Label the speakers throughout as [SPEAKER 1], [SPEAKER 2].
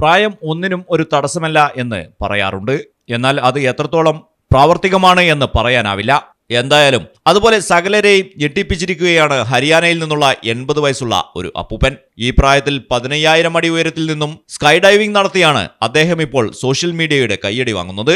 [SPEAKER 1] പ്രായം ഒന്നിനും ഒരു തടസ്സമല്ല എന്ന് പറയാറുണ്ട്. എന്നാൽ അത് എത്രത്തോളം പ്രാവർത്തികമാണ് എന്ന് പറയാനാവില്ല. എന്തായാലും അതുപോലെ സകലരെയും ഞെട്ടിപ്പിച്ചിരിക്കുകയാണ് ഹരിയാനയിൽ നിന്നുള്ള എൺപത് വയസ്സുള്ള ഒരു അപ്പൂപ്പൻ. ഈ പ്രായത്തിൽ പതിനയ്യായിരം അടി ഉയരത്തിൽ നിന്നും സ്കൈ ഡൈവിംഗ് നടത്തിയാണ് അദ്ദേഹം ഇപ്പോൾ സോഷ്യൽ മീഡിയയുടെ കയ്യടി വാങ്ങുന്നത്.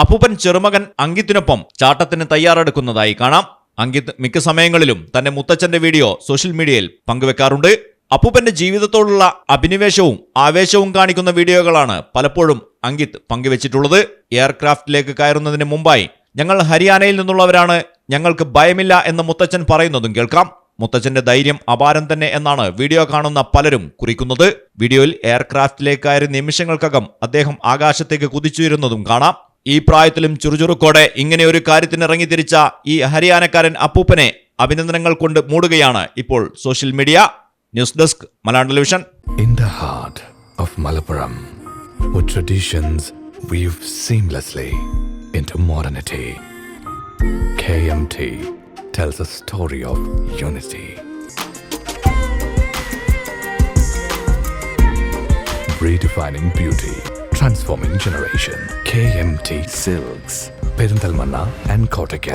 [SPEAKER 1] അപ്പൂപ്പൻ ചെറുമകൻ അങ്കിത്തിനൊപ്പം ചാട്ടത്തിന് തയ്യാറെടുക്കുന്നതായി കാണാം. അങ്കിത് മിക്ക സമയങ്ങളിലും തന്റെ മുത്തച്ഛന്റെ വീഡിയോ സോഷ്യൽ മീഡിയയിൽ പങ്കുവെക്കാറുണ്ട്. അപ്പൂപ്പന്റെ ജീവിതത്തോടുള്ള അഭിനിവേശവും ആവേശവും കാണിക്കുന്ന വീഡിയോകളാണ് പലപ്പോഴും അങ്കിത് പങ്കുവച്ചിട്ടുള്ളത്. എയർക്രാഫ്റ്റിലേക്ക് കയറുന്നതിന് മുമ്പായി ഞങ്ങൾ ഹരിയാനയിൽ നിന്നുള്ളവരാണ്. ഞങ്ങൾക്ക് ഭയമില്ല എന്ന് മുത്തച്ഛൻ പറയുന്നതും കേൾക്കാം. മുത്തച്ഛന്റെ ധൈര്യം അപാരം തന്നെ എന്നാണ് വീഡിയോ കാണുന്ന പലരും കുറിക്കുന്നത്. വീഡിയോയിൽ എയർക്രാഫ്റ്റിലേക്ക് കയറി നിമിഷങ്ങൾക്കകം അദ്ദേഹം ആകാശത്തേക്ക് കുതിച്ചുയരുന്നതും കാണാം. ഈ പ്രായത്തിലും ചുറുചുറുക്കോടെ ഇങ്ങനെ ഒരു കാര്യത്തിന് ഇറങ്ങിത്തിരിച്ച ഈ ഹരിയാനക്കാരൻ അപ്പൂപ്പനെ അഭിനന്ദനങ്ങൾ കൊണ്ട് മൂടുകയാണ് ഇപ്പോൾ social media news desk Malayala television
[SPEAKER 2] in the heart of Malappuram traditions seamlessly tells story of unity Redefining beauty. transforming generation KMT Silks Perundalmanna and Kottakkal